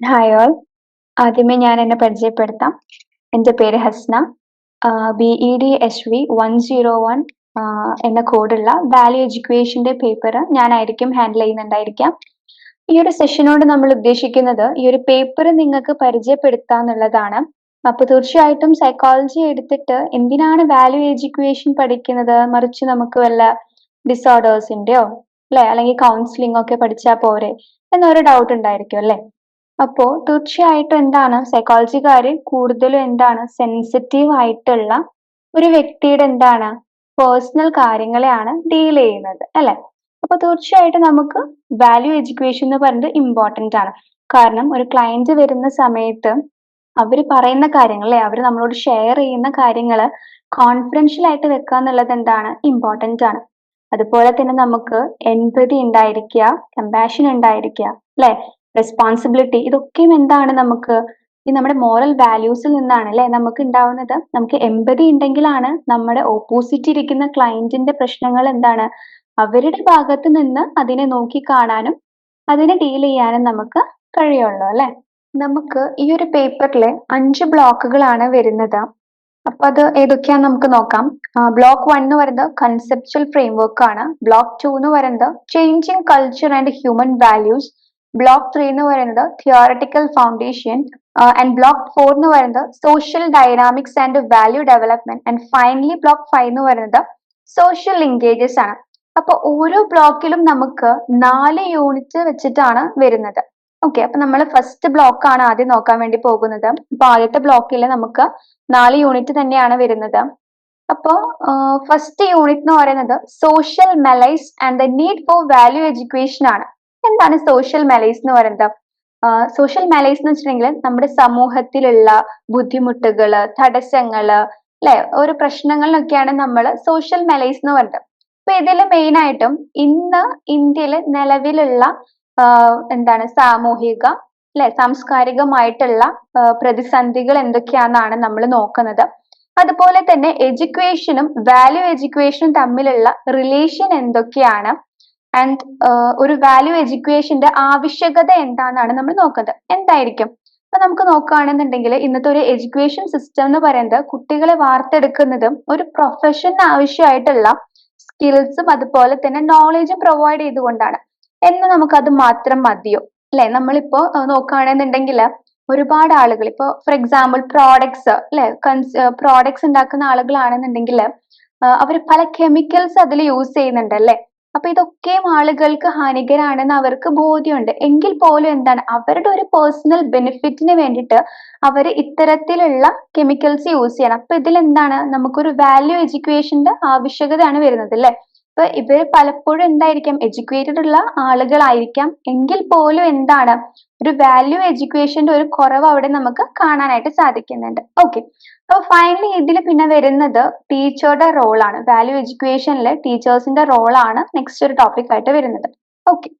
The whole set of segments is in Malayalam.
ഹായ് ഓൾ ആദ്യമേ ഞാൻ എന്നെ പരിചയപ്പെടുത്താം. എന്റെ പേര് Hasna. B E D H V one zero one എന്ന കോഡുള്ള വാല്യൂ എഡ്യൂക്കേഷന്റെ പേപ്പർ ഞാനായിരിക്കും ഹാൻഡിൽ ചെയ്യുന്നുണ്ടായിരിക്കാം. ഈ ഒരു സെഷനോട് നമ്മൾ ഉദ്ദേശിക്കുന്നത് ഈ ഒരു പേപ്പർ നിങ്ങൾക്ക് പരിചയപ്പെടുത്താന്നുള്ളതാണ്. അപ്പൊ തീർച്ചയായിട്ടും സൈക്കോളജി എടുത്തിട്ട് എന്തിനാണ് വാല്യൂ എഡ്യൂക്കേഷൻ പഠിക്കുന്നത്? മറിച്ച് നമുക്ക് വല്ല ഡിസോർഡേഴ്സിന്റെയോ അല്ലെ? അല്ലെങ്കിൽ കൗൺസിലിംഗ് ഒക്കെ പഠിച്ചാൽ പോരെ എന്നൊരു ഡൗട്ട് ഉണ്ടായിരിക്കും അല്ലെ? അപ്പോ തീർച്ചയായിട്ടും എന്താണ് സൈക്കോളജിക്കാർ കൂടുതലും എന്താണ് സെൻസിറ്റീവ് ആയിട്ടുള്ള ഒരു വ്യക്തിയുടെ എന്താണ് പേഴ്സണൽ കാര്യങ്ങളെയാണ് ഡീൽ ചെയ്യുന്നത് അല്ലെ? അപ്പൊ തീർച്ചയായിട്ടും നമുക്ക് വാല്യൂ എഡ്യൂക്കേഷൻ എന്ന് പറയുന്നത് ഇമ്പോർട്ടന്റ് ആണ്. കാരണം ഒരു ക്ലയന്റ് വരുന്ന സമയത്ത് അവർ പറയുന്ന കാര്യങ്ങൾ അല്ലെ അവർ നമ്മളോട് ഷെയർ ചെയ്യുന്ന കാര്യങ്ങൾ കോൺഫിഡൻഷ്യൽ ആയിട്ട് വെക്കുക എന്നുള്ളത് എന്താണ്? ഇമ്പോർട്ടന്റ് ആണ്. അതുപോലെ തന്നെ നമുക്ക് എൻപതി ഉണ്ടായിരിക്കുക കമ്പാഷൻ ഉണ്ടായിരിക്കുക അല്ലെ? റെസ്പോൺസിബിലിറ്റി ഇതൊക്കെയും എന്താണ് നമുക്ക്? ഈ നമ്മുടെ മോറൽ വാല്യൂസിൽ നിന്നാണ് അല്ലെ? നമുക്ക് ഉണ്ടാവുന്നത്. നമുക്ക് എൺപതി ഉണ്ടെങ്കിലാണ് നമ്മുടെ ഓപ്പോസിറ്റ് ഇരിക്കുന്ന ക്ലയന്റിന്റെ പ്രശ്നങ്ങൾ എന്താണ്? അവരുടെ ഭാഗത്ത് നിന്ന് അതിനെ നോക്കി കാണാനും അതിനെ ഡീൽ ചെയ്യാനും നമുക്ക് കഴിയുള്ളൂ അല്ലെ? നമുക്ക് ഈ ഒരു പേപ്പറിലെ അഞ്ച് ബ്ലോക്കുകളാണ് വരുന്നത്. അപ്പൊ അത് ഏതൊക്കെയാന്ന് നമുക്ക് നോക്കാം. ബ്ലോക്ക് വൺ എന്ന് പറയുന്നത് കൺസെപ്ച്വൽ ഫ്രെയിംവർക്ക് ആണ്. ബ്ലോക്ക് ടു എന്ന് പറയുന്നത് changing culture and human values block three എന്ന് പറയുന്നത് theoretical foundation and block four എന്ന് പറയുന്നത് social dynamics and value development and finally block five എന്ന് പറയുന്നത് സോഷ്യൽ ലിങ്കേജസ് ആണ്. അപ്പൊ ഓരോ ബ്ലോക്കിലും നമുക്ക് നാല് യൂണിറ്റ് വെച്ചിട്ടാണ് വരുന്നത്. ഓക്കെ അപ്പൊ നമ്മൾ ഫസ്റ്റ് ബ്ലോക്ക് ആണ് ആദ്യം നോക്കാൻ വേണ്ടി പോകുന്നത്. അപ്പൊ ആദ്യത്തെ ബ്ലോക്കിൽ നമുക്ക് നാല് യൂണിറ്റ് തന്നെയാണ് വരുന്നത്. അപ്പോ ഫസ്റ്റ് യൂണിറ്റ് എന്ന് പറയുന്നത് social malaise and the need for value education ആണ്. എന്താണ് സോഷ്യൽ മെലൈസ് എന്ന് പറയുന്നത്? സോഷ്യൽ മെലൈസ് എന്ന് വെച്ചിട്ടുണ്ടെങ്കിൽ നമ്മുടെ സമൂഹത്തിലുള്ള ബുദ്ധിമുട്ടുകൾ തടസ്സങ്ങൾ അല്ലെ? ഒരു പ്രശ്നങ്ങളിലൊക്കെയാണ് നമ്മൾ സോഷ്യൽ മെലൈസ് എന്ന് പറയുന്നത്. അപ്പൊ ഇതിൽ മെയിൻ ആയിട്ടും ഇന്ന് ഇന്ത്യയിൽ നിലവിലുള്ള എന്താണ് സാമൂഹിക അല്ലെ സാംസ്കാരികമായിട്ടുള്ള പ്രതിസന്ധികൾ എന്തൊക്കെയാണെന്നാണ് നമ്മൾ നോക്കുന്നത്. അതുപോലെ തന്നെ എഡ്യൂക്കേഷനും വാല്യൂ എഡ്യൂക്കേഷനും തമ്മിലുള്ള റിലേഷൻ എന്തൊക്കെയാണ്? ആൻഡ് ഒരു വാല്യൂ എഡ്യൂക്കേഷന്റെ ആവശ്യകത എന്താണെന്നാണ് നമ്മൾ നോക്കുന്നത്. എന്തായിരിക്കും? അപ്പൊ നമുക്ക് നോക്കുകയാണെന്നുണ്ടെങ്കിൽ ഇന്നത്തെ ഒരു എഡ്യൂക്കേഷൻ സിസ്റ്റം എന്ന് പറയുന്നത് കുട്ടികളെ വാർത്തെടുക്കുന്നതും ഒരു പ്രൊഫഷൻ ആവശ്യമായിട്ടുള്ള സ്കിൽസും അതുപോലെ തന്നെ നോളജും പ്രൊവൈഡ് ചെയ്തുകൊണ്ടാണ്. എന്ന് അത് മാത്രം മതിയോ? അല്ലെ? നമ്മളിപ്പോ നോക്കുകയാണെന്നുണ്ടെങ്കിൽ ഒരുപാട് ആളുകൾ ഇപ്പോ ഫോർ എക്സാമ്പിൾ പ്രോഡക്ട്സ് അല്ലെ? പ്രോഡക്ട്സ് ഉണ്ടാക്കുന്ന ആളുകളാണെന്നുണ്ടെങ്കിൽ അവർ പല കെമിക്കൽസ് അതിൽ യൂസ് ചെയ്യുന്നുണ്ട് അല്ലെ? അപ്പൊ ഇതൊക്കെയും ആളുകൾക്ക് ഹാനികരാണെന്ന് അവർക്ക് ബോധ്യമുണ്ട്. എങ്കിൽ പോലും എന്താണ്? അവരുടെ ഒരു പേഴ്സണൽ ബെനിഫിറ്റിന് വേണ്ടിയിട്ട് അവർ ഇത്തരത്തിലുള്ള കെമിക്കൽസ് യൂസ് ചെയ്യണം. അപ്പൊ ഇതിൽ എന്താണ് നമുക്കൊരു വാല്യൂ എഡ്യൂക്കേഷന്റെ ആവശ്യകതയാണ് വരുന്നത് അല്ലെ? ഇപ്പൊ ഇവർ പലപ്പോഴും എന്തായിരിക്കാം എഡ്യൂക്കേറ്റഡ് ഉള്ള ആളുകളായിരിക്കാം. എങ്കിൽ പോലും എന്താണ് ഒരു വാല്യൂ എഡ്യൂക്കേഷന്റെ ഒരു കുറവ് അവിടെ നമുക്ക് കാണാനായിട്ട് സാധിക്കുന്നുണ്ട്. ഓക്കെ അപ്പൊ ഫൈനലി ഇതിൽ പിന്നെ വരുന്നത് ടീച്ചറുടെ റോളാണ് വാല്യൂ എഡ്യൂക്കേഷനിൽ ടീച്ചേഴ്സിന്റെ റോളാണ് നെക്സ്റ്റ് ഒരു ടോപ്പിക് ആയിട്ട് വരുന്നത്. ഓക്കെ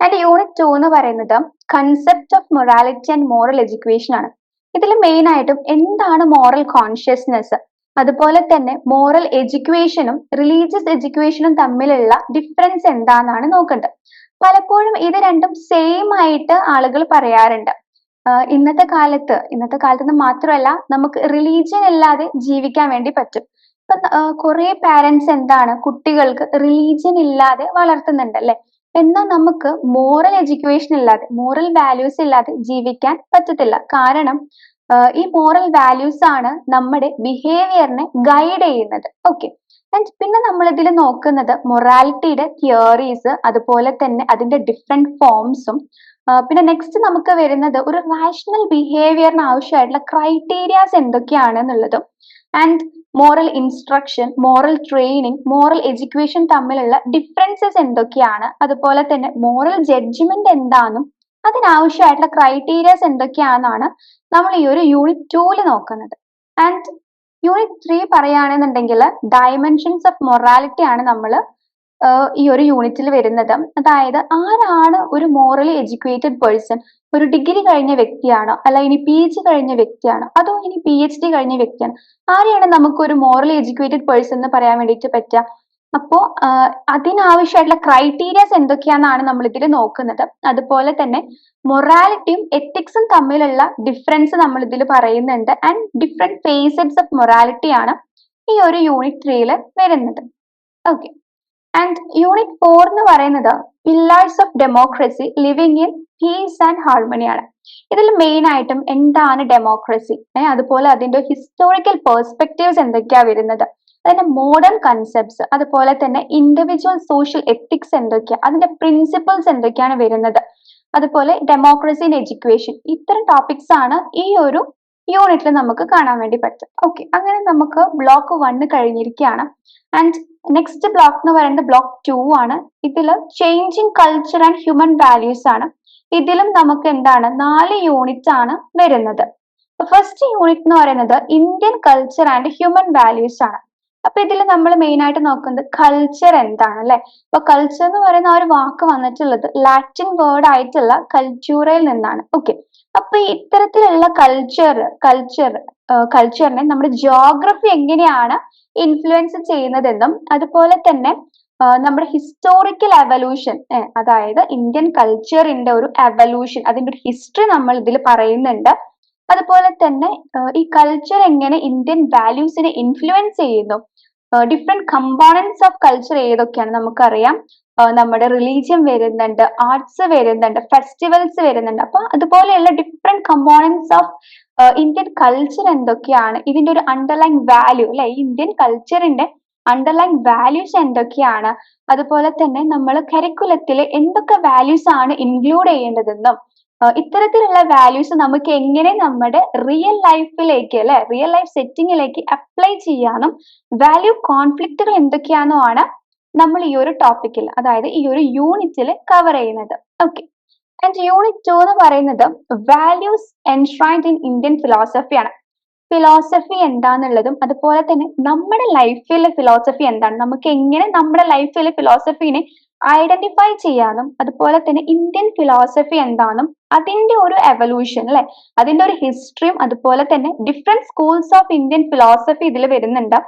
ആൻഡ് യൂണിറ്റ് ടു എന്ന് പറയുന്നത് concept of morality and moral education ആണ്. ഇതിൽ മെയിൻ ആയിട്ടും എന്താണ് മോറൽ കോൺഷ്യസ്നെസ് അതുപോലെ തന്നെ മോറൽ എഡ്യൂക്കേഷനും റിലീജിയസ് എഡ്യൂക്കേഷനും തമ്മിലുള്ള ഡിഫറൻസ് എന്താണെന്നാണ് നോക്കേണ്ടത്. പലപ്പോഴും ഇത് രണ്ടും സെയിം ആയിട്ട് ആളുകൾ പറയാറുണ്ട്. ഇന്നത്തെ കാലത്ത് ഇന്നത്തെ കാലത്ത് മാത്രമല്ല നമുക്ക് റിലീജിയൻ അല്ലാതെ ജീവിക്കാൻ വേണ്ടി പറ്റും. ഇപ്പൊ കുറെ പാരന്റ്സ് എന്താണ് കുട്ടികൾക്ക് റിലീജിയൻ ഇല്ലാതെ വളർത്തുന്നുണ്ട് അല്ലെ? എന്നാൽ നമുക്ക് മോറൽ എഡ്യൂക്കേഷൻ ഇല്ലാതെ മോറൽ വാല്യൂസ് ഇല്ലാതെ ജീവിക്കാൻ പറ്റത്തില്ല. കാരണം ഈ മോറൽ വാല്യൂസ് ആണ് നമ്മുടെ ബിഹേവിയറിനെ ഗൈഡ് ചെയ്യുന്നത്. ഓക്കെ പിന്നെ നമ്മൾ ഇതിൽ നോക്കുന്നത് മൊറാലിറ്റിയുടെ തിയറീസ് അതുപോലെ തന്നെ അതിന്റെ ഡിഫറെന്റ് ഫോംസും പിന്നെ നെക്സ്റ്റ് നമുക്ക് വരുന്നത് ഒരു റാഷണൽ ബിഹേവിയറിന് ആവശ്യമായിട്ടുള്ള ക്രൈറ്റീരിയാസ് എന്തൊക്കെയാണ് എന്നുള്ളതും. And moral instruction moral training moral education തമ്മിലുള്ള ഡിഫറൻസസ് എന്തൊക്കെയാണ്? അതുപോലെ തന്നെ മോറൽ ജഡ്ജ്മെന്റ് എന്താണെന്നും അതിനാവശ്യമായിട്ടുള്ള ക്രൈറ്റീരിയസ് എന്തൊക്കെയാണെന്നാണ് നമ്മൾ ഈ ഒരു യൂണിറ്റ് ടൂൽ നോക്കുന്നത്. ആൻഡ് യൂണിറ്റ് ത്രീ പറയുകയാണെന്നുണ്ടെങ്കിൽ ഡയമെൻഷൻസ് ഓഫ് മൊറാലിറ്റി ആണ് നമ്മൾ ഈ ഒരു യൂണിറ്റിൽ വരുന്നത്. അതായത് ആരാണ് ഒരു മോറലി എഡ്യൂക്കേറ്റഡ് പേഴ്സൺ ഒരു ഡിഗ്രി കഴിഞ്ഞ വ്യക്തിയാണോ? അല്ല ഇനി പി ജി കഴിഞ്ഞ വ്യക്തിയാണോ? അതോ ഇനി പി എച്ച് ഡി കഴിഞ്ഞ വ്യക്തിയാണ്? ആരെയാണ് നമുക്ക് ഒരു മോറലി എഡ്യൂക്കേറ്റഡ് പേഴ്സൺ എന്ന് പറയാൻ വേണ്ടിയിട്ട് പറ്റുക? അപ്പോ അതിനാവശ്യമായിട്ടുള്ള ക്രൈറ്റീരിയാസ് എന്തൊക്കെയാണെന്നാണ് നമ്മൾ ഇതിൽ നോക്കുന്നത്. അതുപോലെ തന്നെ മൊറാലിറ്റിയും എത്തിക്സും തമ്മിലുള്ള ഡിഫറൻസ് നമ്മൾ ഇതിൽ പറയുന്നുണ്ട്. And different facets of morality ആണ് ഈ ഒരു യൂണിറ്റ് ത്രീയിൽ വരുന്നത്. ഓക്കെ ആൻഡ് യൂണിറ്റ് ഫോർ എന്ന് പറയുന്നത് pillars of democracy living in peace and ഹാർമണിയാണ് ഇതിൽ മെയിൻ ആയിട്ടും എന്താണ് ഡെമോക്രസി അതുപോലെ അതിന്റെ ഹിസ്റ്റോറിക്കൽ പേഴ്സ്പെക്റ്റീവ്സ് എന്തൊക്കെയാ വരുന്നത്? അതിന്റെ മോഡേൺ കൺസെപ്റ്റ്സ് അതുപോലെ തന്നെ ഇൻഡിവിജ്വൽ സോഷ്യൽ എത്തിക്സ് എന്തൊക്കെയാണ് അതിന്റെ പ്രിൻസിപ്പിൾസ് എന്തൊക്കെയാണ് വരുന്നത്. അതുപോലെ ഡെമോക്രസി ഇൻ എഡ്യൂക്കേഷൻ ഇത്തരം ടോപ്പിക്സ് ആണ് ഈ ഒരു യൂണിറ്റിൽ നമുക്ക് കാണാൻ വേണ്ടി പറ്റും ഓക്കെ അങ്ങനെ നമുക്ക് ബ്ലോക്ക് വണ്ണ് കഴിഞ്ഞിരിക്കുകയാണ്. ആൻഡ് നെക്സ്റ്റ് ബ്ലോക്ക് എന്ന് പറയുന്നത് ബ്ലോക്ക് ടു ആണ്. ഇതിൽ changing culture and human values ആണ്. ഇതിലും നമുക്ക് എന്താണ് നാല് യൂണിറ്റ് ആണ് വരുന്നത്. ഫസ്റ്റ് യൂണിറ്റ് എന്ന് പറയുന്നത് Indian culture and human values ആണ്. അപ്പൊ ഇതിൽ നമ്മൾ മെയിൻ ആയിട്ട് നോക്കുന്നത് കൾച്ചർ എന്താണ് അല്ലെ? അപ്പൊ കൾച്ചർ എന്ന് പറയുന്ന ഒരു വാക്ക് വന്നിട്ടുള്ളത് ലാറ്റിൻ വേർഡ് ആയിട്ടുള്ള കൾച്ചൂറയിൽ നിന്നാണ്. ഓക്കെ അപ്പൊ ഇത്തരത്തിലുള്ള കൾച്ചർ കൾച്ചർ കൾച്ചറിനെ നമ്മുടെ ജോഗ്രഫി എങ്ങനെയാണ് ഇൻഫ്ലുവൻസ് ചെയ്യുന്നതെന്നും അതുപോലെ തന്നെ നമ്മുടെ ഹിസ്റ്റോറിക്കൽ എവല്യൂഷൻ അതായത് ഇന്ത്യൻ കൾച്ചറിന്റെ ഒരു എവല്യൂഷൻ അതിന്റെ ഒരു ഹിസ്റ്ററി നമ്മൾ ഇതിൽ പറയുന്നുണ്ട്. അതുപോലെ തന്നെ ഈ കൾച്ചർ എങ്ങനെ ഇന്ത്യൻ വാല്യൂസിനെ ഇൻഫ്ലുവൻസ് ചെയ്യുന്നു? ഡിഫറെന്റ് കമ്പോണൻസ് ഓഫ് കൾച്ചർ ഏതൊക്കെയാണ് നമുക്കറിയാം. നമ്മുടെ റിലീജിയൻ വരുന്നുണ്ട് ആർട്സ് വരുന്നുണ്ട് ഫെസ്റ്റിവൽസ് വരുന്നുണ്ട്. അപ്പൊ അതുപോലെയുള്ള different components of Indian culture എന്തൊക്കെയാണ്? ഇതിന്റെ ഒരു അണ്ടർലൈൻ വാല്യൂ അല്ലെ? ഇന്ത്യൻ കൾച്ചറിന്റെ അണ്ടർലൈൻ വാല്യൂസ് എന്തൊക്കെയാണ്? അതുപോലെ തന്നെ നമ്മൾ കരിക്കുലത്തിൽ എന്തൊക്കെ വാല്യൂസ് ആണ് ഇൻക്ലൂഡ് ചെയ്യേണ്ടതെന്നും ഇത്തരത്തിലുള്ള വാല്യൂസ് നമുക്ക് എങ്ങനെ നമ്മുടെ റിയൽ ലൈഫിലേക്ക് അല്ലെ റിയൽ ലൈഫ് സെറ്റിങ്ങിലേക്ക് അപ്ലൈ ചെയ്യാനും വാല്യൂ കോൺഫ്ലിക്റ്റുകൾ എന്തൊക്കെയാണോ ആണ് നമ്മൾ ഈ ഒരു ടോപ്പിക്കിൽ അതായത് ഈ ഒരു യൂണിറ്റിൽ കവർ ചെയ്യുന്നത്. ഓക്കെ ആൻഡ് യൂണിറ്റ് ടു എന്ന് പറയുന്നത് values enshrined in Indian philosophy ആണ്. ഫിലോസഫി എന്താന്നുള്ളതും അതുപോലെ തന്നെ നമ്മുടെ ലൈഫിലെ ഫിലോസഫി എന്താണ്? നമുക്ക് എങ്ങനെ നമ്മുടെ ലൈഫിലെ ഫിലോസഫിനെ ഐഡന്റിഫൈ ചെയ്യാനും അതുപോലെ തന്നെ ഇന്ത്യൻ ഫിലോസഫി എന്താണെന്നും അതിന്റെ ഒരു എവല്യൂഷൻ അല്ലെ? അതിന്റെ ഒരു ഹിസ്റ്ററിയും അതുപോലെ തന്നെ different schools of Indian philosophy ഇതിൽ വരുന്നുണ്ട്.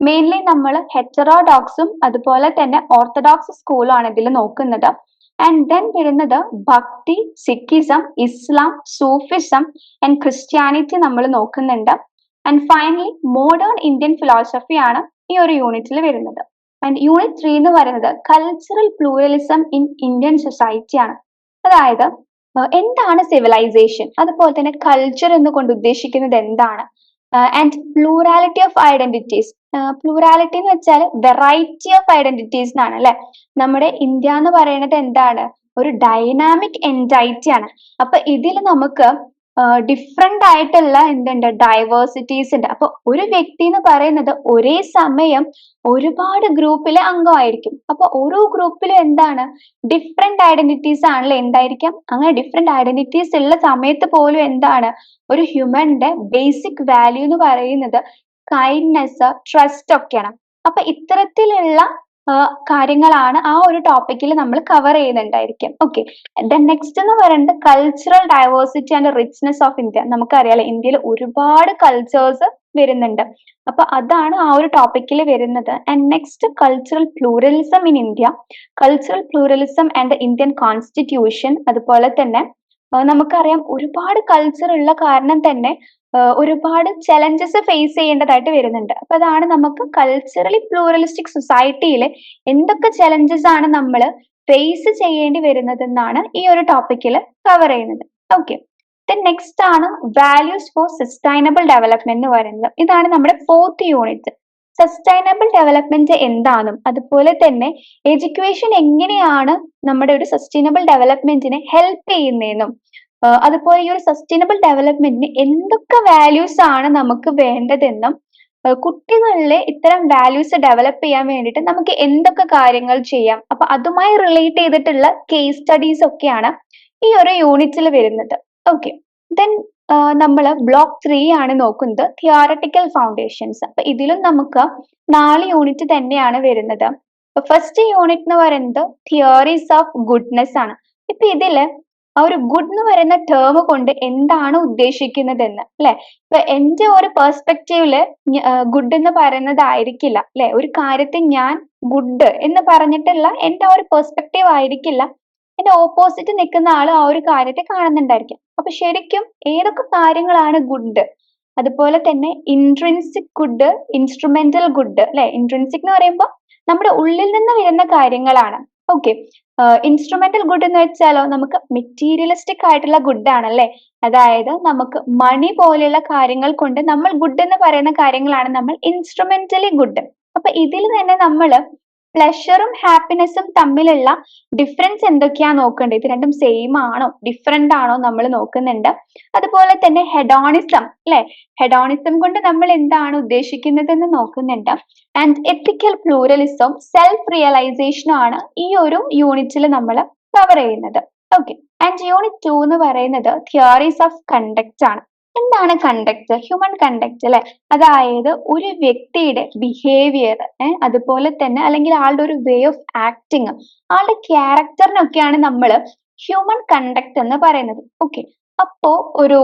മെയിൻലി നമ്മൾ ഹെറ്ററോഡോക്സും അതുപോലെ തന്നെ ഓർത്തഡോക്സ് സ്കൂളും ആണ് ഇതിൽ നോക്കുന്നത്. ആൻഡ് ദെൻ വരുന്നത് bhakti Sikhism Islam Sufism and Christianity നമ്മൾ നോക്കുന്നുണ്ട്. ആൻഡ് ഫൈനലി മോഡേൺ ഇന്ത്യൻ ഫിലോസഫിയാണ് ഈ ഒരു യൂണിറ്റിൽ വരുന്നത്. ആൻഡ് യൂണിറ്റ് ത്രീ എന്ന് പറയുന്നത് cultural pluralism in Indian society ആണ്. അതായത് എന്താണ് സിവിലൈസേഷൻ അതുപോലെ തന്നെ കൾച്ചർ എന്ന് കൊണ്ട് ഉദ്ദേശിക്കുന്നത് എന്താണ്? And plurality of identities plurality എന്ന് വെച്ചാൽ വെറൈറ്റി ഓഫ് ഐഡന്റിറ്റീസ് എന്നാണ് അല്ലെ? നമ്മുടെ ഇന്ത്യ എന്ന് പറയുന്നത് എന്താണ്? ഒരു ഡൈനാമിക് എന്റൈറ്റി ആണ്. അപ്പൊ ഇതിൽ നമുക്ക് ഡിഫറെന്റ് ആയിട്ടുള്ള എന്തുണ്ട്? ഡൈവേഴ്സിറ്റീസ് ഉണ്ട്. അപ്പൊ ഒരു വ്യക്തി എന്ന് പറയുന്നത് ഒരേ സമയം ഒരുപാട് ഗ്രൂപ്പിലെ അംഗമായിരിക്കും. അപ്പൊ ഓരോ ഗ്രൂപ്പിലും എന്താണ്? ഡിഫറെന്റ് ഐഡന്റിറ്റീസ് ആണല്ലോ എന്തായിരിക്കാം? അങ്ങനെ ഡിഫറെന്റ് ഐഡന്റിറ്റീസ് ഉള്ള സമയത്ത് പോലും എന്താണ്? ഒരു ഹ്യൂമന്റെ ബേസിക് വാല്യൂ എന്ന് പറയുന്നത് കൈൻഡ്നെസ് ട്രസ്റ്റ് ഒക്കെയാണ്. അപ്പൊ ഇത്തരത്തിലുള്ള കാര്യങ്ങളാണ് ആ ഒരു ടോപ്പിക്കിൽ നമ്മൾ കവർ ചെയ്യുന്നുണ്ടായിരിക്കും. ഓക്കെ ദെൻ നെക്സ്റ്റ് എന്ന് പറയുന്നത് cultural diversity and richness of India നമുക്കറിയാലോ ഇന്ത്യയിൽ ഒരുപാട് കൾച്ചേഴ്സ് വരുന്നുണ്ട്. അപ്പൊ അതാണ് ആ ഒരു ടോപ്പിക്കിൽ വരുന്നത്. And next cultural pluralism in India cultural pluralism and Indian constitution അതുപോലെ തന്നെ നമുക്കറിയാം ഒരുപാട് കൾച്ചർ ഉള്ള കാരണം തന്നെ ഒരുപാട് ചലഞ്ചസ് ഫേസ് ചെയ്യേണ്ടതായിട്ട് വരുന്നുണ്ട്. അപ്പൊ അതാണ് നമുക്ക് കൾച്ചറലി പ്ലൂറലിസ്റ്റിക് സൊസൈറ്റിയിൽ എന്തൊക്കെ ചലഞ്ചസ് ആണ് നമ്മൾ ഫേസ് ചെയ്യേണ്ടി വരുന്നത് എന്നാണ് ഈ ഒരു ടോപ്പിക്കിൽ കവർ ചെയ്യുന്നത്. ഓക്കെ നെക്സ്റ്റ് ആണ് വാല്യൂസ് ഫോർ സസ്റ്റൈനബിൾ ഡെവലപ്മെന്റ് എന്ന് പറയുന്നത്. ഇതാണ് നമ്മുടെ ഫോർത്ത് യൂണിറ്റ് സസ്റ്റൈനബിൾ ഡെവലപ്മെന്റ് എന്താണെന്നും അതുപോലെ തന്നെ എഡ്യൂക്കേഷൻ എങ്ങനെയാണ് നമ്മുടെ ഒരു സസ്റ്റൈനബിൾ ഡെവലപ്മെന്റിനെ ഹെൽപ്പ് ചെയ്യുന്നതെന്നും അതുപോലെ ഈ ഒരു സസ്റ്റൈനബിൾ ഡെവലപ്മെന്റിന് എന്തൊക്കെ വാല്യൂസ് ആണ് നമുക്ക് വേണ്ടതെന്നും കുട്ടികളിലെ ഇത്തരം വാല്യൂസ് ഡെവലപ്പ് ചെയ്യാൻ വേണ്ടിയിട്ട് നമുക്ക് എന്തൊക്കെ കാര്യങ്ങൾ ചെയ്യാം. അപ്പൊ അതുമായി റിലേറ്റ് ചെയ്തിട്ടുള്ള കേസ് സ്റ്റഡീസ് ഒക്കെയാണ് ഈ ഒരു യൂണിറ്റിൽ വരുന്നത്. ഓക്കെ ദെൻ നമ്മൾ ബ്ലോക്ക് ത്രീ ആണ് നോക്കുന്നത്. തിയോറട്ടിക്കൽ ഫൗണ്ടേഷൻസ് അപ്പൊ ഇതിലും നമുക്ക് നാല് യൂണിറ്റ് തന്നെയാണ് വരുന്നത്. ഫസ്റ്റ് യൂണിറ്റ് എന്ന് പറയുന്നത് തിയോറീസ് ഓഫ് ഗുഡ്നെസ് ആണ്. ഇപ്പൊ ഇതിൽ ആ ഒരു ഗുഡ് എന്ന് പറയുന്ന ടേം കൊണ്ട് എന്താണ് ഉദ്ദേശിക്കുന്നതെന്ന് അല്ലെ? ഇപ്പൊ എന്റെ ഒരു പെർസ്പെക്റ്റീവിൽ ഗുഡ് എന്ന് പറയുന്നതായിരിക്കില്ല അല്ലെ? ഒരു കാര്യത്തെ ഞാൻ ഗുഡ് എന്ന് പറഞ്ഞിട്ടുള്ള എന്റെ ഒരു പെർസ്പെക്റ്റീവ് ആയിരിക്കില്ല. എന്റെ ഓപ്പോസിറ്റ് നിൽക്കുന്ന ആൾ ആ ഒരു കാര്യത്തെ കാണുന്നുണ്ടായിരിക്കും. അപ്പൊ ശരിക്കും ഏതൊക്കെ കാര്യങ്ങളാണ് ഗുഡ് അതുപോലെ തന്നെ ഇൻട്രിൻസിക് ഗുഡ് ഇൻസ്ട്രുമെന്റൽ ഗുഡ് അല്ലെ? ഇൻട്രിൻസിക് എന്ന് പറയുമ്പോൾ നമ്മുടെ ഉള്ളിൽ നിന്ന് വരുന്ന കാര്യങ്ങളാണ്. ഓക്കെ ഇൻസ്ട്രുമെന്റൽ ഗുഡ് എന്ന് വെച്ചാലോ നമുക്ക് മെറ്റീരിയലിസ്റ്റിക് ആയിട്ടുള്ള ഗുഡ് ആണല്ലേ? അതായത് നമുക്ക് മണി പോലെയുള്ള കാര്യങ്ങൾ കൊണ്ട് നമ്മൾ ഗുഡ് എന്ന് പറയുന്ന കാര്യങ്ങളാണ് നമ്മൾ ഇൻസ്ട്രുമെന്റലി ഗുഡ് അപ്പൊ ഇതിൽ തന്നെ നമ്മൾ പ്ലഷറും ഹാപ്പിനെസ്സും തമ്മിലുള്ള ഡിഫറൻസ് എന്തൊക്കെയാ നോക്കേണ്ടത് ഇത് രണ്ടും സെയിം ആണോ? ഡിഫറെന്റ് ആണോ നമ്മൾ നോക്കുന്നുണ്ട്. അതുപോലെ തന്നെ ഹെഡോണിസം അല്ലെ? ഹെഡോണിസം കൊണ്ട് നമ്മൾ എന്താണ് ഉദ്ദേശിക്കുന്നത് എന്ന് നോക്കുന്നുണ്ട്. ആൻഡ് എത്തിക്കൽ പ്ലൂറലിസം സെൽഫ് റിയലൈസേഷനും ആണ് ഈ ഒരു യൂണിറ്റിൽ നമ്മൾ കവർ ചെയ്യുന്നത്. ഓക്കെ ആൻഡ് യൂണിറ്റ് ടു എന്ന് പറയുന്നത് തിയറീസ് ഓഫ് കണ്ടക്ട് ആണ്. എന്താണ് കണ്ടക്ട് ഹ്യൂമൻ കണ്ടക്ട് അല്ലെ? അതായത് ഒരു വ്യക്തിയുടെ ബിഹേവിയർ അതുപോലെ തന്നെ അല്ലെങ്കിൽ ആളുടെ ഒരു വേ ഓഫ് ആക്ടിങ് ആളുടെ ക്യാരക്ടറിനൊക്കെയാണ് നമ്മൾ ഹ്യൂമൻ കണ്ടക്ട് എന്ന് പറയുന്നത്. ഓക്കെ അപ്പോ ഒരു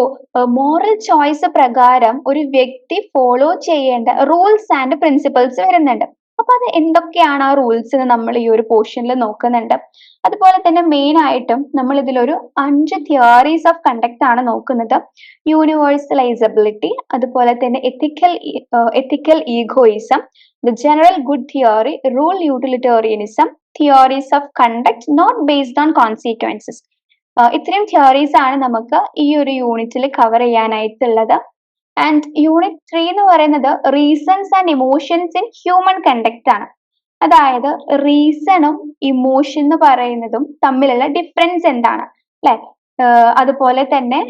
മോറൽ ചോയ്സ് പ്രകാരം ഒരു വ്യക്തി ഫോളോ ചെയ്യേണ്ട റൂൾസ് ആൻഡ് പ്രിൻസിപ്പിൾസ് വരുന്നുണ്ട്. അപ്പൊ അത് എന്തൊക്കെയാണ് ആ റൂൾസ് എന്ന് നമ്മൾ ഈ ഒരു പോർഷനിൽ നോക്കുന്നുണ്ട്? അതുപോലെ തന്നെ മെയിൻ ആയിട്ടും നമ്മൾ ഇതിലൊരു അഞ്ച് തിയറീസ് ഓഫ് കണ്ടക്ട് ആണ് നോക്കുന്നത്. യൂണിവേഴ്സലൈസബിലിറ്റി അതുപോലെ തന്നെ ethical ethical egoism the general good theory rule utilitarianism theories of conduct not based on consequences ഇത്രയും തിയറീസ് ആണ് നമുക്ക് ഈ ഒരു യൂണിറ്റിൽ കവർ ചെയ്യാനായിട്ടുള്ളത്. ആൻഡ് യൂണിറ്റ് ത്രീ എന്ന് പറയുന്നത് reasons and emotions in human conduct ആണ്. അതായത് റീസണും ഇമോഷൻ എന്ന് പറയുന്നതും തമ്മിലുള്ള ഡിഫറൻസ് എന്താണ്? അല്ലെ? അതുപോലെ തന്നെ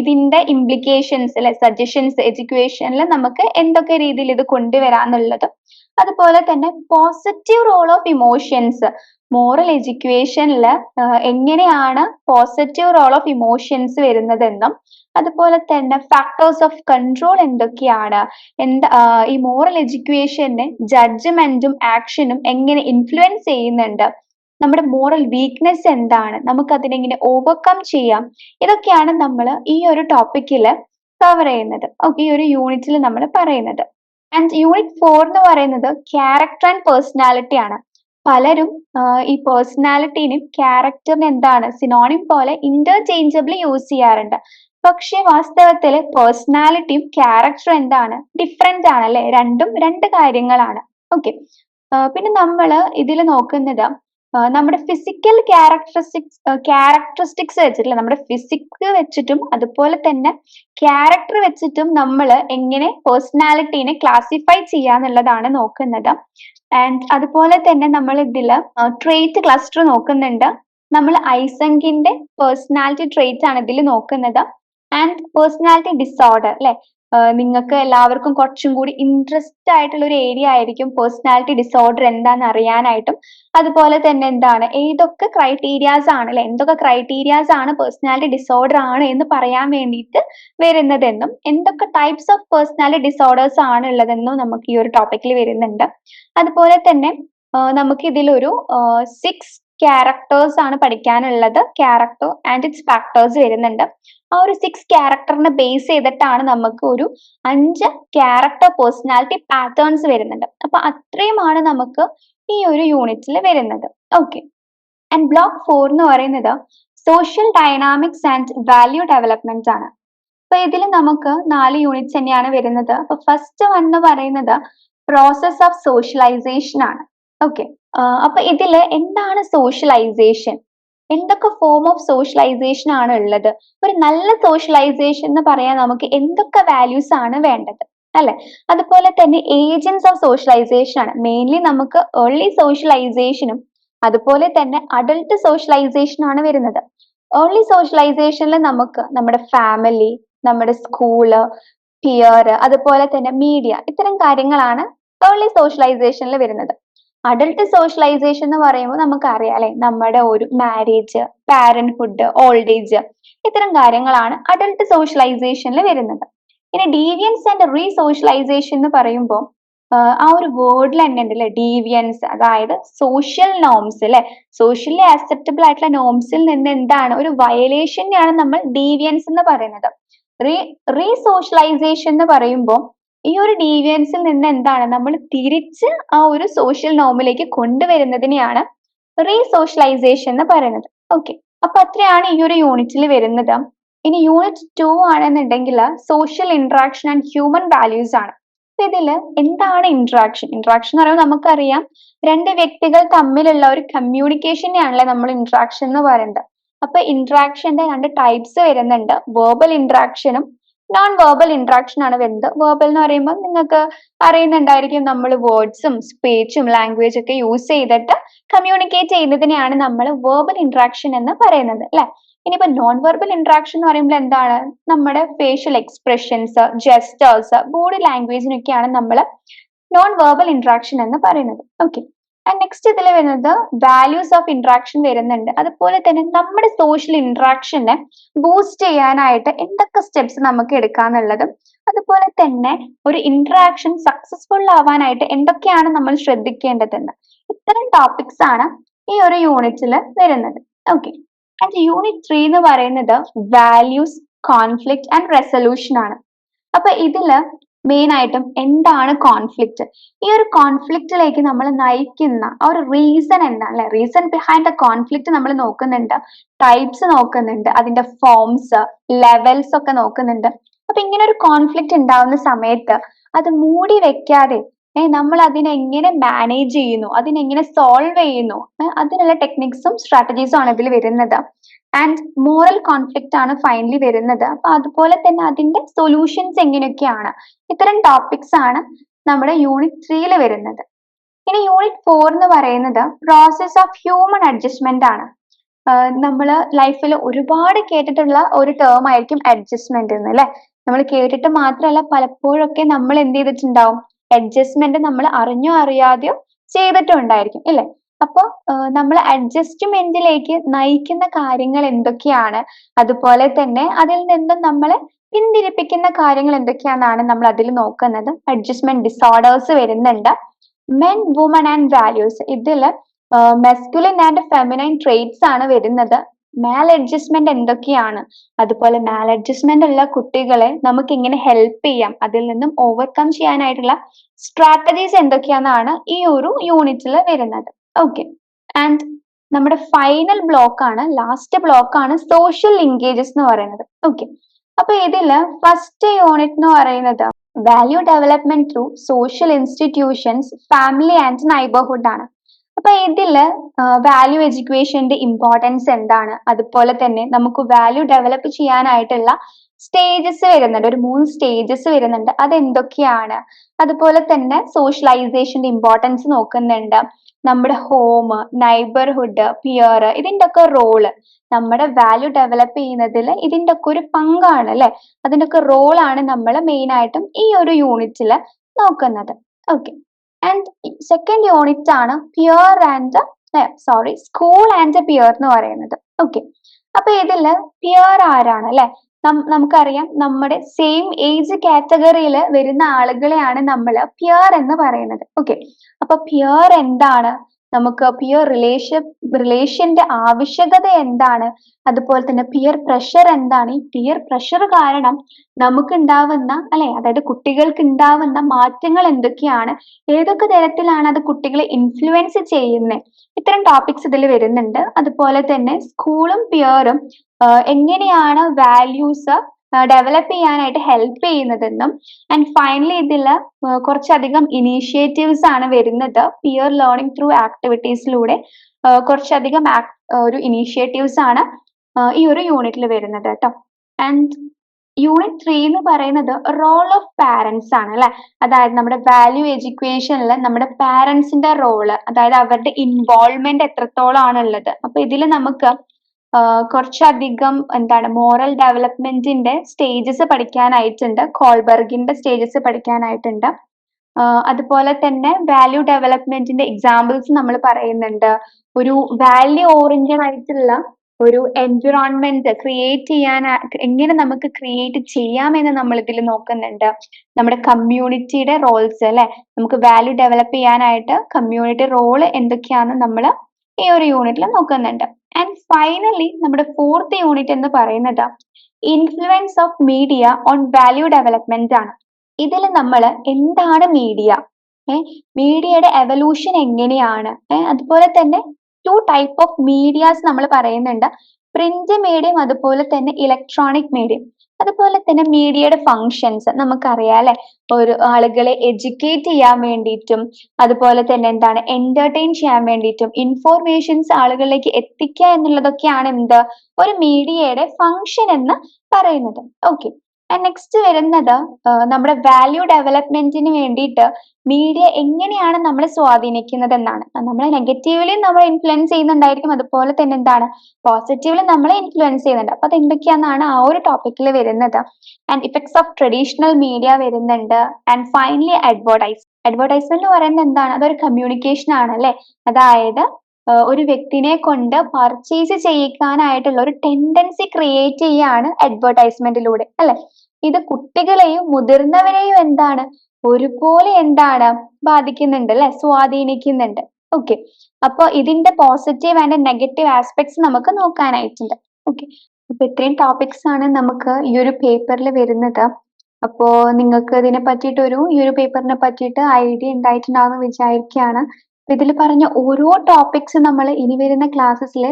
ഇതിന്റെ ഇംപ്ലിക്കേഷൻസ് അല്ലെ സജഷൻസ് എഡ്യൂക്കേഷനിൽ നമുക്ക് എന്തൊക്കെ രീതിയിൽ ഇത് കൊണ്ടുവരാന്നുള്ളത്. അതുപോലെ തന്നെ positive role of emotions moral എഡ്യൂക്കേഷനിൽ എങ്ങനെയാണ് പോസിറ്റീവ് റോൾ ഓഫ് ഇമോഷൻസ് വരുന്നതെന്നും അതുപോലെ തന്നെ ഫാക്ടേഴ്സ് ഓഫ് കൺട്രോൾ എന്തൊക്കെയാണ്? എന്താ ഈ മോറൽ എഡ്യൂക്കേഷനെ ജഡ്ജ്മെന്റും ആക്ഷനും എങ്ങനെ ഇൻഫ്ലുവൻസ് ചെയ്യുന്നുണ്ട്? നമ്മുടെ മോറൽ വീക്ക്നെസ് എന്താണ്? നമുക്ക് അതിനെങ്ങനെ ഓവർകം ചെയ്യാം? ഇതൊക്കെയാണ് നമ്മൾ ഈ ഒരു ടോപ്പിക്കിൽ കവർ ചെയ്യുന്നത്. ഓക്കെ ഈ ഒരു യൂണിറ്റിൽ നമ്മൾ പറയുന്നത്. ആൻഡ് യൂണിറ്റ് ഫോർ എന്ന് പറയുന്നത് ക്യാരക്ടർ ആൻഡ് പേഴ്സണാലിറ്റി ആണ്. പലരും ഈ പേഴ്സണാലിറ്റീനും ക്യാരക്ടറിന് എന്താണ് സിനോണിം പോലെ ഇന്റർചേഞ്ചബിളി യൂസ് ചെയ്യാറുണ്ട്. പക്ഷെ വാസ്തവത്തിൽ പേഴ്സണാലിറ്റിയും ക്യാരക്ടറും എന്താണ്? ഡിഫറെന്റ് ആണ് അല്ലെ രണ്ടും രണ്ട് കാര്യങ്ങളാണ്. ഓക്കെ പിന്നെ നമ്മൾ ഇതിൽ നോക്കുന്നത് നമ്മുടെ ഫിസിക്കൽ ക്യാരക്ടറിസ്റ്റിക്സ് ക്യാരക്ടറിസ്റ്റിക്സ് വെച്ചിട്ടില്ല. നമ്മുടെ ഫിസിക്ക് വെച്ചിട്ടും അതുപോലെ തന്നെ ക്യാരക്ടർ വെച്ചിട്ടും നമ്മൾ എങ്ങനെ പേഴ്സണാലിറ്റീനെ ക്ലാസിഫൈ ചെയ്യാന്നുള്ളതാണ് നോക്കുന്നത്. ആൻഡ് അതുപോലെ തന്നെ നമ്മൾ ഇതിൽ ട്രേറ്റ് ക്ലസ്റ്റർ നോക്കുന്നുണ്ട്. നമ്മൾ ഐസങ്കിന്റെ പേഴ്സണാലിറ്റി ട്രേറ്റ് ആണ് ഇതിൽ നോക്കുന്നത്. ആൻഡ് പേഴ്സണാലിറ്റി ഡിസോർഡർ അല്ലെ? നിങ്ങൾക്ക് എല്ലാവർക്കും കുറച്ചും കൂടി ഇൻട്രസ്റ്റ് ആയിട്ടുള്ള ഒരു ഏരിയ ആയിരിക്കും പേഴ്സണാലിറ്റി ഡിസോർഡർ എന്താണെന്ന് അറിയാനായിട്ടും. അതുപോലെ തന്നെ എന്താണ്? ഏതൊക്കെ ക്രൈറ്റീരിയാസ് ആണ് അല്ലെ? എന്തൊക്കെ ക്രൈറ്റീരിയാസ് ആണ് പേഴ്സണാലിറ്റി ഡിസോർഡർ ആണ് എന്ന് പറയാൻ വേണ്ടിയിട്ട് വരുന്നതെന്നും എന്തൊക്കെ ടൈപ്സ് ഓഫ് പേഴ്സണാലിറ്റി ഡിസോർഡേഴ്സ് ആണ് ഉള്ളതെന്നും നമുക്ക് ഈ ഒരു ടോപ്പിക്കിൽ വരുന്നുണ്ട്. അതുപോലെ തന്നെ നമുക്ക് ഇതിലൊരു സിക്സ് ക്യാരക്ടേഴ്സ് ആണ് പഠിക്കാനുള്ളത്. ക്യാരക്ടർ ആൻഡ് ഇറ്റ്സ് ഫാക്ടേഴ്സ് വരുന്നുണ്ട്. ആ ഒരു സിക്സ് ക്യാരക്ടറിനെ ബേസ് ചെയ്തിട്ടാണ് നമുക്ക് ഒരു അഞ്ച് ക്യാരക്ടർ പേഴ്സണാലിറ്റി പാറ്റേൺസ് വരുന്നുണ്ട്. അപ്പൊ അത്രയുമാണ് നമുക്ക് ഈ ഒരു യൂണിറ്റിൽ വരുന്നത്. ഓക്കെ ആൻഡ് ബ്ലോക്ക് ഫോർ എന്ന് പറയുന്നത് social dynamics and value development ആണ്. അപ്പൊ ഇതിൽ നമുക്ക് നാല് യൂണിറ്റ്സ് തന്നെയാണ് വരുന്നത്. അപ്പൊ ഫസ്റ്റ് വൺ എന്ന് പറയുന്നത് പ്രോസസ് ഓഫ് സോഷ്യലൈസേഷൻ ആണ്. ഓക്കെ അപ്പൊ ഇതിൽ എന്താണ് സോഷ്യലൈസേഷൻ എന്തൊക്കെ ഫോം ഓഫ് സോഷ്യലൈസേഷൻ ആണ് ഉള്ളത്? ഒരു നല്ല സോഷ്യലൈസേഷൻ എന്ന് പറയാൻ നമുക്ക് എന്തൊക്കെ വാല്യൂസ് ആണ് വേണ്ടത്? അല്ലെ? അതുപോലെ തന്നെ ഏജൻസ് ഓഫ് സോഷ്യലൈസേഷൻ ആണ്. മെയിൻലി നമുക്ക് ഏർലി സോഷ്യലൈസേഷനും അതുപോലെ തന്നെ അഡൾട്ട് സോഷ്യലൈസേഷൻ ആണ് വരുന്നത്. ഏർലി സോഷ്യലൈസേഷനിൽ നമുക്ക് നമ്മുടെ ഫാമിലി നമ്മുടെ സ്കൂൾ പിയർ അതുപോലെ തന്നെ മീഡിയ ഇത്തരം കാര്യങ്ങളാണ് ഏർലി സോഷ്യലൈസേഷനിൽ വരുന്നത്. അഡൽട്ട് സോഷ്യലൈസേഷൻ എന്ന് പറയുമ്പോൾ നമുക്കറിയാം അല്ലെ? നമ്മുടെ ഒരു മാരേജ് പാരന്റ്ഹുഡ് ഓൾഡ് ഏജ് ഇത്തരം കാര്യങ്ങളാണ് അഡൽട്ട് സോഷ്യലൈസേഷനിൽ വരുന്നത്. ഇനി ഡീവിയൻസ് ആൻഡ് റീ സോഷ്യലൈസേഷൻ എന്ന് പറയുമ്പോൾ ആ ഒരു വേർഡിൽ തന്നെ ഉണ്ട് അല്ലെ ഡീവിയൻസ് അതായത് സോഷ്യൽ നോംസ് അല്ലെ സോഷ്യലി അക്സെപ്റ്റബിൾ ആയിട്ടുള്ള നോംസിൽ നിന്ന് എന്താണ്? ഒരു വയലേഷനെയാണ് നമ്മൾ ഡീവിയൻസ് എന്ന് പറയുന്നത്. റീ റീ സോഷ്യലൈസേഷൻ എന്ന് പറയുമ്പോൾ ഈ ഒരു ഡീവിയൻസിൽ നിന്ന് എന്താണ്? നമ്മൾ തിരിച്ച് ആ ഒരു സോഷ്യൽ നോമിലേക്ക് കൊണ്ടുവരുന്നതിനെയാണ് റീസോഷ്യലൈസേഷൻ എന്ന് പറയുന്നത്. ഓക്കെ അപ്പൊ അത്രയാണ് ഈ ഒരു യൂണിറ്റിൽ വരുന്നത്. ഇനി യൂണിറ്റ് ടു ആണെന്നുണ്ടെങ്കിൽ social interaction and human values ആണ്. അപ്പൊ എന്താണ് ഇന്ററാക്ഷൻ ഇന്ററാക്ഷൻ എന്ന് പറയുമ്പോൾ നമുക്കറിയാം രണ്ട് വ്യക്തികൾ തമ്മിലുള്ള ഒരു കമ്മ്യൂണിക്കേഷനെയാണല്ലേ നമ്മൾ ഇന്ററാക്ഷൻ എന്ന് പറയുന്നത്. അപ്പൊ ഇന്ററാക്ഷന്റെ രണ്ട് ടൈപ്സ് വരുന്നുണ്ട്. വേർബൽ ഇന്ററാക്ഷനും നോൺ വേർബൽ ഇൻട്രാക്ഷൻ ആണ് വരുന്നത്. വേർബൽ എന്ന് പറയുമ്പോൾ നിങ്ങൾക്ക് അറിയുന്നുണ്ടായിരിക്കും നമ്മൾ വേർഡ്സും സ്പീച്ചും ലാംഗ്വേജ് ഒക്കെ യൂസ് ചെയ്തിട്ട് കമ്മ്യൂണിക്കേറ്റ് ചെയ്യുന്നതിനെയാണ് നമ്മൾ വേർബൽ ഇൻട്രാക്ഷൻ എന്ന് പറയുന്നത് അല്ലെ? ഇനിയിപ്പോ നോൺ വെർബൽ ഇൻട്രാക്ഷൻ എന്ന് പറയുമ്പോൾ എന്താണ്? നമ്മുടെ ഫേഷ്യൽ എക്സ്പ്രഷൻസ് ജെസ്റ്റേഴ്സ് ബോഡി ലാംഗ്വേജിനൊക്കെയാണ് നമ്മൾ നോൺ വെർബൽ ഇൻട്രാക്ഷൻ എന്ന് പറയുന്നത്. ഓക്കെ നെക്സ്റ്റ് ഇതിൽ വരുന്നത് വാല്യൂസ് ഓഫ് ഇൻട്രാക്ഷൻ വരുന്നുണ്ട്. അതുപോലെ തന്നെ നമ്മുടെ സോഷ്യൽ ഇൻട്രാക്ഷനെ ബൂസ്റ്റ് ചെയ്യാനായിട്ട് എന്തൊക്കെ സ്റ്റെപ്സ് നമുക്ക് എടുക്കാന്നുള്ളതും. അതുപോലെ തന്നെ ഒരു ഇൻട്രാക്ഷൻ സക്സസ്ഫുൾ ആവാനായിട്ട് എന്തൊക്കെയാണ് നമ്മൾ ശ്രദ്ധിക്കേണ്ടതെന്ന്. ഇത്തരം ടോപ്പിക്സ് ആണ് ഈ ഒരു യൂണിറ്റിൽ വരുന്നത്. ഓക്കെ ആൻഡ് യൂണിറ്റ് ത്രീ എന്ന് പറയുന്നത് വാല്യൂസ് കോൺഫ്ലിക്ട് ആൻഡ് റെസൊല്യൂഷൻ ആണ്. അപ്പൊ ഇതിൽ മെയിൻ ആയിട്ടും എന്താണ് കോൺഫ്ലിക്റ്റ് ഈ ഒരു കോൺഫ്ലിക്റ്റിലേക്ക് നമ്മൾ നയിക്കുന്ന ആ ഒരു റീസൺ എന്താണ്? അല്ലെ റീസൺ ബിഹൈൻഡ് ദ കോൺഫ്ലിക്റ്റ് നമ്മൾ നോക്കുന്നുണ്ട്. ടൈപ്സ് നോക്കുന്നുണ്ട്. അതിന്റെ ഫോംസ് ലെവൽസ് ഒക്കെ നോക്കുന്നുണ്ട്. അപ്പൊ ഇങ്ങനെ ഒരു കോൺഫ്ലിക്റ്റ് ഉണ്ടാവുന്ന സമയത്ത് അത് മൂടി വെക്കാതെ ഏ നമ്മൾ അതിനെങ്ങനെ മാനേജ് ചെയ്യുന്നു? അതിനെങ്ങനെ സോൾവ് ചെയ്യുന്നു? അതിനുള്ള ടെക്നിക്സും സ്ട്രാറ്റജീസും ആണ് ഇതിൽ വരുന്നത്. ആൻഡ് മോറൽ കോൺഫ്ലിക്റ്റ് ആണ് ഫൈനലി വരുന്നത്. അപ്പൊ അതുപോലെ തന്നെ അതിന്റെ സൊല്യൂഷൻസ് എങ്ങനെയൊക്കെയാണ്? ഇത്തരം ടോപ്പിക്സ് ആണ് നമ്മുടെ യൂണിറ്റ് ത്രീയിൽ വരുന്നത്. ഇനി യൂണിറ്റ് ഫോർ എന്ന് പറയുന്നത് പ്രോസസ് ഓഫ് ഹ്യൂമൻ അഡ്ജസ്റ്റ്മെന്റ് ആണ്. നമ്മൾ ലൈഫിൽ ഒരുപാട് കേട്ടിട്ടുള്ള ഒരു ടേം ആയിരിക്കും അഡ്ജസ്റ്റ്മെന്റ് എന്ന് അല്ലെ? നമ്മൾ കേട്ടിട്ട് മാത്രമല്ല പലപ്പോഴൊക്കെ നമ്മൾ എന്ത് ചെയ്തിട്ടുണ്ടാവും? അഡ്ജസ്റ്റ്മെന്റ് നമ്മൾ അറിഞ്ഞോ അറിയാതെയോ ചെയ്തിട്ടുണ്ടായിരിക്കും ഇല്ലേ? അപ്പോൾ നമ്മൾ അഡ്ജസ്റ്റ്മെന്റിലേക്ക് നയിക്കുന്ന കാര്യങ്ങൾ എന്തൊക്കെയാണ്? അതുപോലെ തന്നെ അതിൽ നിന്നും നമ്മളെ പിന്തിരിപ്പിക്കുന്ന കാര്യങ്ങൾ എന്തൊക്കെയാണെന്നാണ് നമ്മൾ അതിൽ നോക്കുന്നത്. അഡ്ജസ്റ്റ്മെന്റ് ഡിസോർഡേഴ്സ് വരുന്നുണ്ട്. മെൻ വുമൺ ആൻഡ് വാല്യൂസ് ഇതിൽ മെസ്കുലിൻ ആൻഡ് ഫെമിനൈൻ ട്രേറ്റ്സ് ആണ് വരുന്നത്. മാൽ അഡ്ജസ്റ്റ്മെന്റ് എന്തൊക്കെയാണ്? അതുപോലെ മാൽ അഡ്ജസ്റ്റ്മെന്റ് ഉള്ള കുട്ടികളെ നമുക്ക് എങ്ങനെ ഹെൽപ്പ് ചെയ്യാം. അതിൽ നിന്നും ഓവർകം ചെയ്യാനായിട്ടുള്ള സ്ട്രാറ്റജീസ് എന്തൊക്കെയാണെന്നാണ് ഈ ഒരു യൂണിറ്റിൽ വരുന്നത്. ഓക്കെ ആൻഡ് നമ്മുടെ ഫൈനൽ ബ്ലോക്ക് ആണ് ലാസ്റ്റ് ബ്ലോക്ക് ആണ് സോഷ്യൽ ലിങ്കേജസ് എന്ന് പറയുന്നത്. ഓക്കെ അപ്പൊ ഇതിൽ ഫസ്റ്റ് യൂണിറ്റ് എന്ന് പറയുന്നത് value development through social institutions family and neighbourhood ആണ്. അപ്പൊ ഇതിൽ വാല്യൂ എഡ്യൂക്കേഷന്റെ ഇമ്പോർട്ടൻസ് എന്താണ്? അതുപോലെ തന്നെ നമുക്ക് വാല്യൂ ഡെവലപ്പ് ചെയ്യാനായിട്ടുള്ള സ്റ്റേജസ് വരുന്നുണ്ട്. ഒരു മൂന്ന് സ്റ്റേജസ് വരുന്നുണ്ട്. അതെന്തൊക്കെയാണ്? അതുപോലെ തന്നെ സോഷ്യലൈസേഷന്റെ ഇമ്പോർട്ടൻസ് നോക്കുന്നുണ്ട്. നമ്മുടെ ഹോം നൈബർഹുഡ് പിയർ ഇതിന്റെ ഒക്കെ റോൾ നമ്മുടെ വാല്യൂ ഡെവലപ്പ് ചെയ്യുന്നതിൽ ഇതിന്റെ ഒക്കെ ഒരു പങ്കാണ് അല്ലെ? അതിന്റെ ഒക്കെ റോളാണ് നമ്മൾ മെയിൻ ആയിട്ടും ഈ ഒരു യൂണിറ്റിൽ നോക്കുന്നത്. ഓക്കെ ആൻഡ് സെക്കൻഡ് യൂണിറ്റ് ആണ് peer and sorry school and peer എന്ന് പറയുന്നത്. ഓക്കെ അപ്പൊ ഇതിൽ പിയർ ആരാണ് അല്ലെ? നമുക്കറിയാം നമ്മുടെ സെയിം ഏജ് കാറ്റഗറിയിൽ വരുന്ന ആളുകളെയാണ് നമ്മൾ പിയർ എന്ന് പറയുന്നത്. ഓക്കെ അപ്പൊ പിയർ എന്താണ്? നമുക്ക് പിയർ റിലേഷൻ റിലേഷന്റെ ആവശ്യകത എന്താണ്? അതുപോലെ തന്നെ പിയർ പ്രഷർ എന്താണ്? ഈ പിയർ പ്രഷർ കാരണം നമുക്ക് ഉണ്ടാവുന്ന അല്ലെ? അതായത് കുട്ടികൾക്ക് ഉണ്ടാവുന്ന മാറ്റങ്ങൾ എന്തൊക്കെയാണ്? ഏതൊക്കെ തരത്തിലാണ് അത് കുട്ടികളെ ഇൻഫ്ലുവൻസ് ചെയ്യുന്നത് ഇത്തരം ടോപ്പിക്സ് ഇതിൽ വരുന്നുണ്ട്. അതുപോലെ തന്നെ സ്കൂളും പിയറും എങ്ങനെയാണ് വാല്യൂസ് ഡെവലപ്പ് ചെയ്യാനായിട്ട് ഹെൽപ്പ് ചെയ്യുന്നതെന്നും ആൻഡ് ഫൈനലി ഇതിൽ കുറച്ചധികം ഇനീഷ്യേറ്റീവ്സ് ആണ് വരുന്നത്. പിയർ ലേണിംഗ് ത്രൂ ആക്ടിവിറ്റീസിലൂടെ കുറച്ചധികം ഒരു ഇനീഷ്യേറ്റീവ്സ് ആണ് ഈ ഒരു യൂണിറ്റിൽ വരുന്നത് കേട്ടോ. ആൻഡ് യൂണിറ്റ് ത്രീ എന്ന് പറയുന്നത് റോൾ ഓഫ് പാരൻസ് ആണ് അല്ലെ? അതായത് നമ്മുടെ വാല്യൂ എഡ്യൂക്കേഷനിൽ നമ്മുടെ പാരൻസിന്റെ റോൾ അതായത് അവരുടെ ഇൻവോൾവ്മെന്റ് എത്രത്തോളം ആണുള്ളത്. അപ്പൊ ഇതിൽ നമുക്ക് കുറച്ചധികം എന്താണ് മോറൽ ഡെവലപ്മെന്റിന്റെ സ്റ്റേജസ് പഠിക്കാനായിട്ടുണ്ട്. കോൾബർഗിന്റെ സ്റ്റേജസ് പഠിക്കാനായിട്ടുണ്ട്. അതുപോലെ തന്നെ വാല്യൂ ഡെവലപ്മെന്റിന്റെ എക്സാമ്പിൾസ് നമ്മൾ പറയുന്നുണ്ട്. ഒരു വാല്യൂ ഓറിയന്റഡ് ആയിട്ടുള്ള ഒരു എൻവിറോൺമെന്റ് ക്രിയേറ്റ് ചെയ്യാൻ എങ്ങനെ നമുക്ക് ക്രിയേറ്റ് ചെയ്യാമെന്ന് നമ്മൾ ഇതിൽ നോക്കുന്നുണ്ട്. നമ്മുടെ കമ്മ്യൂണിറ്റിയുടെ റോൾസ് അല്ലെ? നമുക്ക് വാല്യൂ ഡെവലപ്പ് ചെയ്യാനായിട്ട് കമ്മ്യൂണിറ്റി റോൾ എന്തൊക്കെയാണെന്ന് നമ്മൾ ഈ ഒരു യൂണിറ്റിൽ നോക്കുന്നുണ്ട്. ആൻഡ് ഫൈനലി നമ്മുടെ ഫോർത്ത് യൂണിറ്റ് എന്ന് പറയുന്നത് influence of media on value development ആണ്. ഇതിൽ നമ്മൾ എന്താണ് മീഡിയ മീഡിയയുടെ എവല്യൂഷൻ എങ്ങനെയാണ്? അതുപോലെ തന്നെ ടു ടൈപ്പ് ഓഫ് മീഡിയാസ് നമ്മൾ പറയുന്നുണ്ട്. പ്രിന്റ് മീഡിയം അതുപോലെ തന്നെ ഇലക്ട്രോണിക് മീഡിയം അതുപോലെ തന്നെ മീഡിയയുടെ ഫങ്ഷൻസ് നമുക്കറിയാം അല്ലെ? ഒരു ആളുകളെ എഡ്യൂക്കേറ്റ് ചെയ്യാൻ വേണ്ടിയിട്ടും അതുപോലെ തന്നെ എന്താണ് എന്റർടൈൻ ചെയ്യാൻ വേണ്ടിയിട്ടും ഇൻഫോർമേഷൻസ് ആളുകളിലേക്ക് എത്തിക്കുക എന്നുള്ളതൊക്കെയാണ് എന്ത്? ഒരു മീഡിയയുടെ ഫങ്ഷൻ എന്ന് പറയുന്നത്. ഓക്കെ നെക്സ്റ്റ് വരുന്നത് നമ്മുടെ വാല്യൂ ഡെവലപ്മെന്റിന് വേണ്ടിയിട്ട് മീഡിയ എങ്ങനെയാണ് നമ്മളെ സ്വാധീനിക്കുന്നത് എന്നാണ് നമ്മളെ നെഗറ്റീവ്ലി നമ്മൾ ഇൻഫ്ലുവൻസ് ചെയ്യുന്നുണ്ടായിരിക്കും. അതുപോലെ തന്നെ എന്താണ്? പോസിറ്റീവ്ലി നമ്മളെ ഇൻഫ്ലുവൻസ് ചെയ്യുന്നുണ്ട്. അപ്പൊ അത് എന്തൊക്കെയാണെന്നാണ് ആ ഒരു ടോപ്പിക്കിൽ വരുന്നത്. And effects of traditional media വരുന്നുണ്ട്. ആൻഡ് ഫൈനലി അഡ്വർടൈസ് അഡ്വർടൈസ്മെന്റ് പറയുന്നത് എന്താണ്? അതൊരു കമ്മ്യൂണിക്കേഷൻ ആണ് അല്ലെ? അതായത് ഒരു വ്യക്തിനെ കൊണ്ട് പർച്ചേസ് ചെയ്യിക്കാനായിട്ടുള്ള ഒരു ടെൻഡൻസി ക്രിയേറ്റ് ചെയ്യാണ് അഡ്വർടൈസ്മെന്റിലൂടെ അല്ലെ? ഇത് കുട്ടികളെയും മുതിർന്നവരെയും എന്താണ്? ഒരുപോലെ എന്താണ്? ബാധിക്കുന്നുണ്ട് അല്ലെ? സ്വാധീനിക്കുന്നുണ്ട്. ഓക്കെ അപ്പൊ ഇതിന്റെ പോസിറ്റീവ് ആൻഡ് നെഗറ്റീവ് ആസ്പെക്ട്സ് നമുക്ക് നോക്കാനായിട്ടുണ്ട്. ഓക്കെ അപ്പൊ ഇത്രയും ടോപ്പിക്സ് ആണ് നമുക്ക് ഈ ഒരു പേപ്പറിൽ വരുന്നത്. അപ്പോ നിങ്ങൾക്ക് ഇതിനെ പറ്റിയിട്ട് ഒരു ഈ ഒരു പേപ്പറിനെ പറ്റിയിട്ട് ഐഡിയ ഉണ്ടായിട്ടുണ്ടാവും വിചാരിക്കുകയാണ്. ഇതിൽ പറഞ്ഞ ഓരോ ടോപ്പിക്സ് നമ്മൾ ഇനി വരുന്ന ക്ലാസ്സിൽ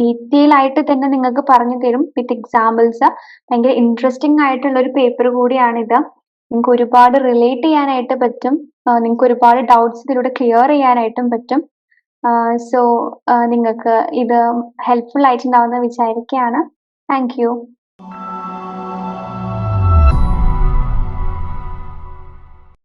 ഡീറ്റെയിൽ ആയിട്ട് തന്നെ നിങ്ങൾക്ക് പറഞ്ഞു തരും. വിത്ത് എക്സാമ്പിൾസ് ഭയങ്കര ഇൻട്രസ്റ്റിംഗ് ആയിട്ടുള്ള ഒരു പേപ്പർ കൂടിയാണിത് നിങ്ങൾക്ക് ഒരുപാട് റിലേറ്റ് ചെയ്യാനായിട്ട് പറ്റും. നിങ്ങൾക്ക് ഒരുപാട് ഡൗട്ട്സ് ഇതിലൂടെ ക്ലിയർ ചെയ്യാനായിട്ടും പറ്റും. സോ നിങ്ങൾക്ക് ഇത് ഹെൽപ്ഫുൾ ആയിട്ടുണ്ടാവുമെന്ന് വിചാരിക്കുകയാണ്. താങ്ക്